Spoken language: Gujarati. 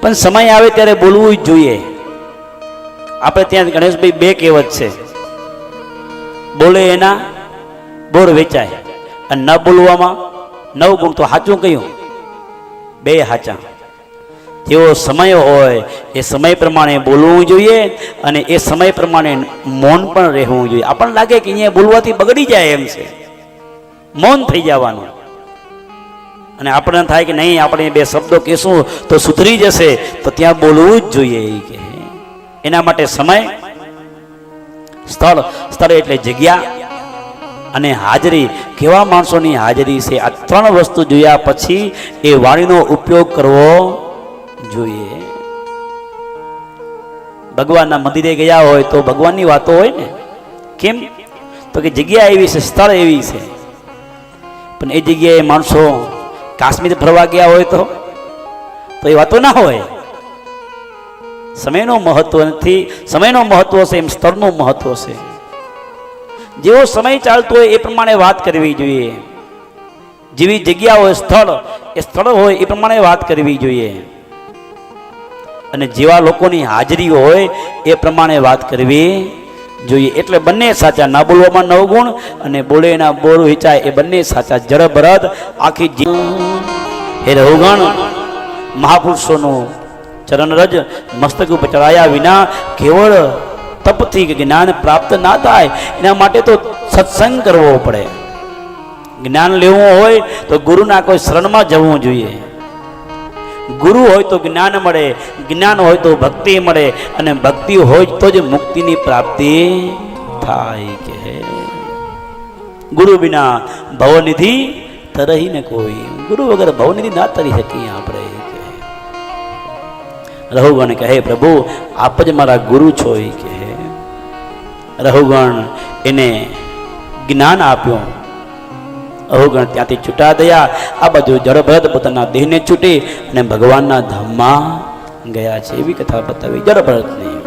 પણ સમય આવે ત્યારે બોલવું જ જોઈએ. આપણે ત્યાં ગણેશભાઈ બે કહેવત છે. બોલે એના, બોર વેચાય. અને ન બોલવામાં નવ ગુણ તો સાચું કહ્યું. બે સાચા. જેવો સમય હોય, એ સમય પ્રમાણે બોલવું જોઈએ અને એ સમય પ્રમાણે મૌન પણ રહેવું જોઈએ. આપણને લાગે કે અહીંયા બોલવાથી બગડી જાય એમ છે. મૌન થઈ જવાનું. અને આપણને થાય કે નહીં, આપણે બે શબ્દો કહેશું તો સુધરી જશે, તો ત્યાં બોલવું જ જોઈએ એ કે. એના માટે સમય, સ્થળ સ્થળ એટલે જગ્યા અને હાજરી. કેવા માણસોની હાજરી છે? આ ત્રણ વસ્તુ જોયા પછી એ વાણીનો ઉપયોગ કરવો જોઈએ. ભગવાનના મંદિરે ગયા હોય તો ભગવાનની વાતો હોય ને? કેમ? તો કે જગ્યા એવી છે, સ્થળ એવી છે. પણ એ જગ્યાએ માણસો કાશ્મીર ફરવા ગયા હોય તો? તો એ વાતો ના હોય. સમયનો મહત્વ નથી. સમયનો મહત્વ છે, એમ સ્થળનું મહત્વ છે. જેવો સમય ચાલતો હોય એ પ્રમાણે વાત કરવી જોઈએ. જેવી જગ્યા હોય, સ્થળ, એ સ્થળ હોય એ પ્રમાણે વાત કરવી જોઈએ. અને જેવા લોકોની હાજરી હોય એ પ્રમાણે વાત કરવી જોઈએ. એટલે બંને સાચા ના બોલવામાં નવ ગુણ અને બોલે ના બોરું વિચાય એ બંને સાચા જળ ભરત આખી હે રહુગણ મહાપુરુષોનું ચરણ રજ, મસ્તક ઉપર ચડાયા વિના કેવળ તપથી જ્ઞાન પ્રાપ્ત ના થાય. એના માટે તો સત્સંગ કરવો પડે. જ્ઞાન લેવું હોય તો ગુરુના કોઈ શરણમાં જવું જોઈએ. ગુરુ હોય તો જ્ઞાન મળે, જ્ઞાન હોય તો ભક્તિ મળે, અને ભક્તિ હોય તો જ મુક્તિની પ્રાપ્તિ થાય કે ગુરુ વિના ભવનિધિ તરહી ને કોઈ, ગુરુ વગર ભવનિધિ ના તરી શકીએ આપણે રહુગણ કહે, પ્રભુ, આપ જ મારા ગુરુ છો એ કહે રહુગણ એને જ્ઞાન આપ્યું. અહોગણ ત્યાંથી છૂટા થયા. આ બધું જળભરત પોતાના દેહને છૂટી અને ભગવાનના ધામમાં ગયા છે. એવી કથા બતાવી. જડભરતની